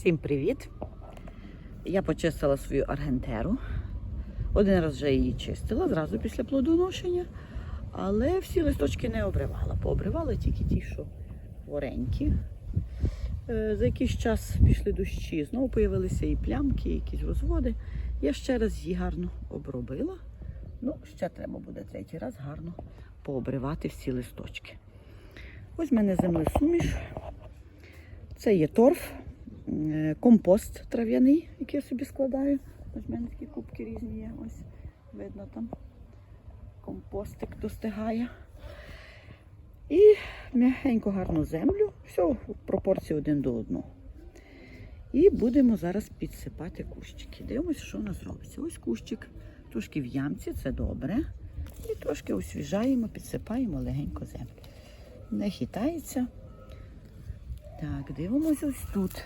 Всім привіт! Я почистила свою аргентеру. Один раз вже її чистила, зразу після плодоношення. Але всі листочки не обривала. Пообривала тільки ті, що хворенькі. Е, За якийсь час пішли дощі, знову появилися і плямки, і якісь розводи. Я ще раз її гарно обробила. Ну, ще треба буде третій раз гарно пообривати всі листочки. Ось в мене землесуміш. Це є торф, компост трав'яний, який я собі складаю. Ось в мене такі кубки різні є. Ось видно там. Компостик достигає. І м'ягенько гарну землю. Все в пропорції один до одного. І будемо зараз підсипати кущики. Дивимося, що у нас робиться. Ось кущик, трошки в ямці, це добре. І трошки освіжаємо, підсипаємо легенько землю. Не хитається. Так, дивимося ось тут.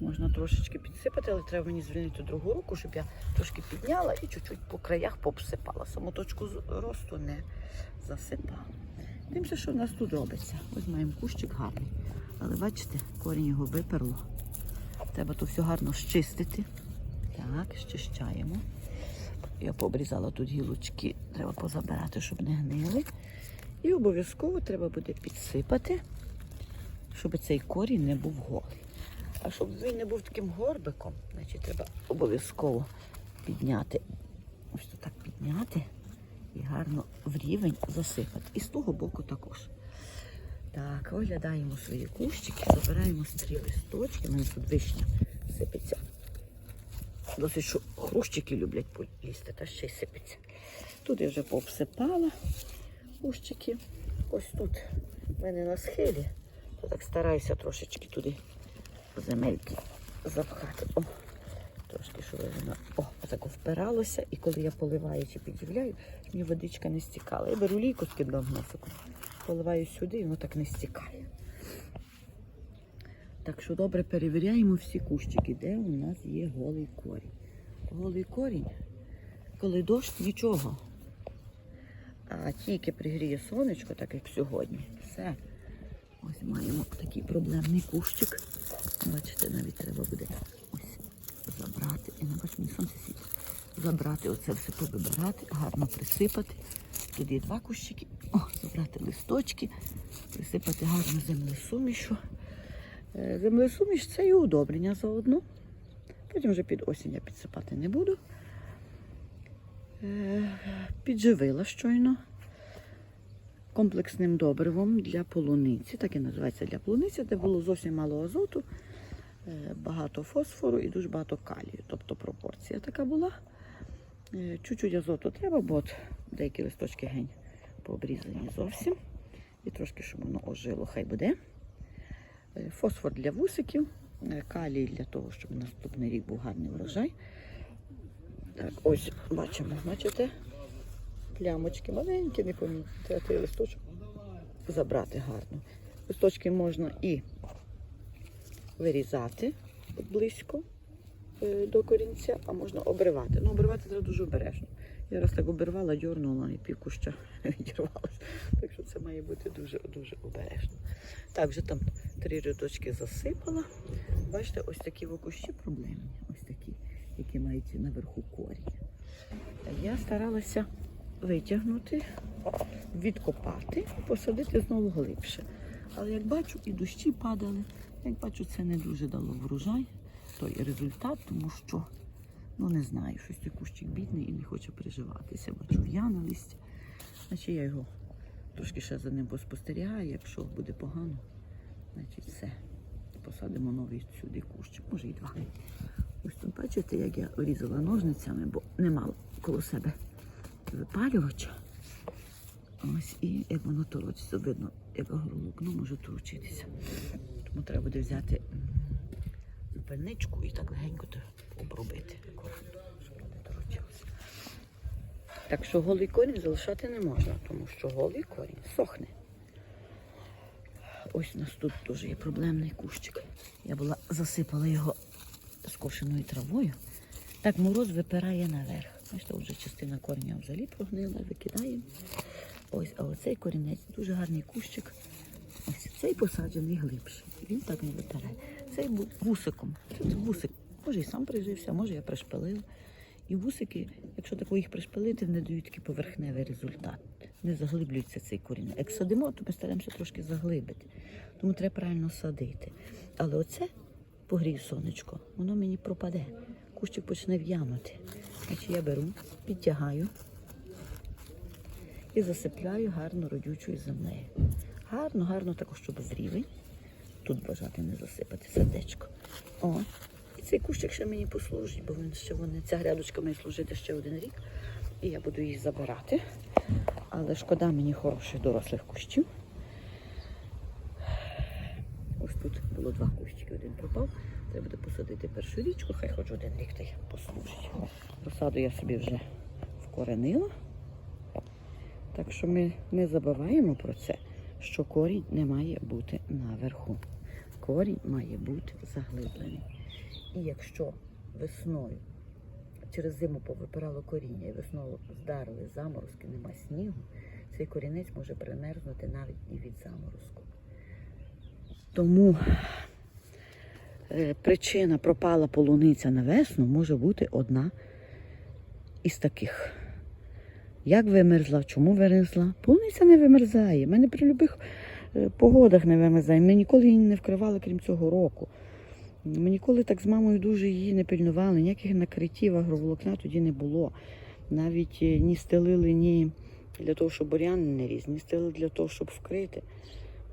Можна трошечки підсипати, але треба мені звільнити другу руку, щоб я трошки підняла і чуть-чуть по краях попсипала. Саму точку росту не засипала. Дивимося, що в нас тут робиться. Ось маємо кущик гарний. Але бачите, корінь його виперло. Треба то все гарно щистити. Так, щищаємо. Я пообрізала тут гілочки, треба позабирати, щоб не гнили. І обов'язково треба буде підсипати, щоб цей корінь не був голий. А щоб він не був таким горбиком, значить треба обов'язково підняти. Ось так підняти і гарно в рівень засипати. І з того боку також. Так, оглядаємо свої кущики, забираємо старі листочки. У мене тут вишня сипеться. Досить, що хрущики люблять полізти, та ще й сипеться. Тут я вже пообсипала кущики. Ось тут в мене на схилі. То так стараюся трошечки туди земельки запхати. О, трошки, щоб воно о, впиралося. І коли я поливаю чи підживляю, мені водичка не стікала. Я беру лійку з кидом носику, поливаю сюди, і воно так не стікає. Так що добре перевіряємо всі кущики, де у нас є голий корінь. Голий корінь, коли дощ, нічого. А тільки пригріє сонечко, так як сьогодні, все. Ось маємо такий проблемний кущик. Бачите, навіть треба буде ось забрати. І не бачу, мені сонце. Забрати оце все повибирати, гарно присипати. Тут є два кущики. О, забрати листочки, присипати гарно землесумішу. Е, Землесуміш це і удобрення заодно. Потім вже під осінь я підсипати не буду. Е, Підживила щойно комплексним добривом для полуниці, так і називається для полуниці, де було зовсім мало азоту, е, багато фосфору і дуже багато калію. Тобто пропорція така була. Е, Чуть-чуть азоту треба, бо от деякі листочки гень пообрізані зовсім. І трошки, щоб воно ожило, хай буде. Е, Фосфор для вусиків, калій для того, щоб наступний рік був гарний врожай. Так, ось бачимо, бачите? Плямочки маленькі, не помітні. Треба той листочок забрати гарно. Листочки можна і вирізати близько е, до корінця, а можна обривати. Ну, обривати треба дуже обережно. Я раз так обірвала, дьорнула і пів куща відірвалася. Так що це має бути дуже-дуже обережно. Так, вже там три рядочки засипала. Бачите, ось такі в кущі проблемні. Ось такі, які мають наверху корінь. Я старалася витягнути, відкопати, посадити знову глибше. Але як бачу, і дощі падали. Як бачу, це не дуже дало врожай, той результат, тому що, ну не знаю, щось цей кущик бідний і не хоче приживатися. Бачу в'яне листя. Значить я його трошки ще за ним поспостерігаю. Якщо буде погано, значить все. Посадимо новий сюди кущик, може і два. Ось тут бачите, як я різала ножницями, бо не мала коло себе випалювача. Ось і як воно торочиться, видно, як агролукно може торочитися. Тому треба буде взяти м, запальничку і так легенько обробити акуратно, щоб не торочилося. Так що голий корінь залишати не можна, тому що голий корінь сохне. Ось у нас тут теж є проблемний кущик. Я була засипала його скошеною травою. Так мороз випирає наверх. Бачите, вже частина кореня взагалі прогнила, викидаємо. Ось, а оцей корінець дуже гарний кущик. Ось цей посаджений глибше. Він так не витирає. Цей вусиком. Тут вусик. Може і сам прижився, може я пришпилила. І вусики, якщо тако їх пришпилити, вони дають такий поверхневий результат. Не заглиблюється цей корінь. Як садимо, то ми стараємося трошки заглибити. Тому треба правильно садити. Але оце погрів сонечко, воно мені пропаде. Кущик почне в'янути. Значить я беру, підтягаю і засипляю гарно родючою землею. Гарно, гарно також, щоб з. Тут бажати не засипати сердечко. О, і цей кущик ще мені послужить, бо він ще вони, ця грядочка має служити ще один рік. І я буду її забирати. Але шкода мені хороших дорослих кущів. Ось тут було два кущики, один пропав. Треба буде посадити першу річку, хай хоч один рік та й послужить. Розсаду я собі вже вкоренила. Так що ми не забуваємо про це, що корінь не має бути наверху. Корінь має бути заглиблений. І якщо весною через зиму повипирало коріння і весною здарили заморозки, нема снігу, цей корінець може примерзнути навіть і від заморозку. Тому причина пропала полуниця на весну може бути одна із таких. Як вимерзла, чому вимерзла? Полуниця не вимерзає. Ми не при будь-яких е, погодах не вимерзає. Ми ніколи її не вкривали, крім цього року. Ми ніколи так з мамою дуже її не пильнували, ніяких накриттів агроволокна тоді не було. Навіть е, ні стелили, ні для того, щоб бур'ян не ріс, ні стелили для того, щоб вкрити.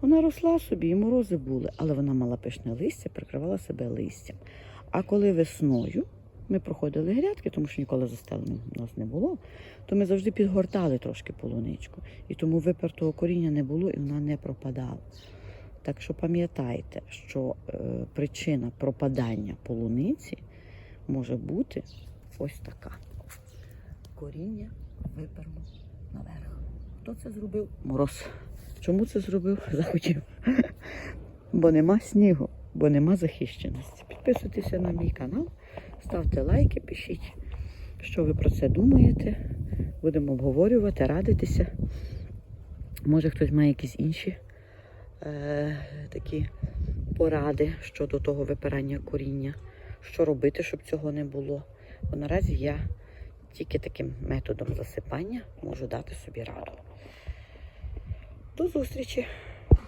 Вона росла собі, і морози були, але вона мала пишне листя, прикривала себе листям. А коли весною ми проходили грядки, тому що ніколи застелено у нас не було, то ми завжди підгортали трошки полуничку. І тому випертого коріння не було і вона не пропадала. Так що пам'ятайте, що е, причина пропадання полуниці може бути ось така. Коріння виперно наверх. Хто це зробив? Мороз. Чому це зробив? Захотів. Бо нема снігу, бо нема захищеності. Підписуйтеся на мій канал, ставте лайки, пишіть, що ви про це думаєте. Будемо обговорювати, радитися. Може хтось має якісь інші е, такі поради щодо того випирання коріння, що робити, щоб цього не було. Бо наразі я тільки таким методом засипання можу дати собі раду. До зустрічі!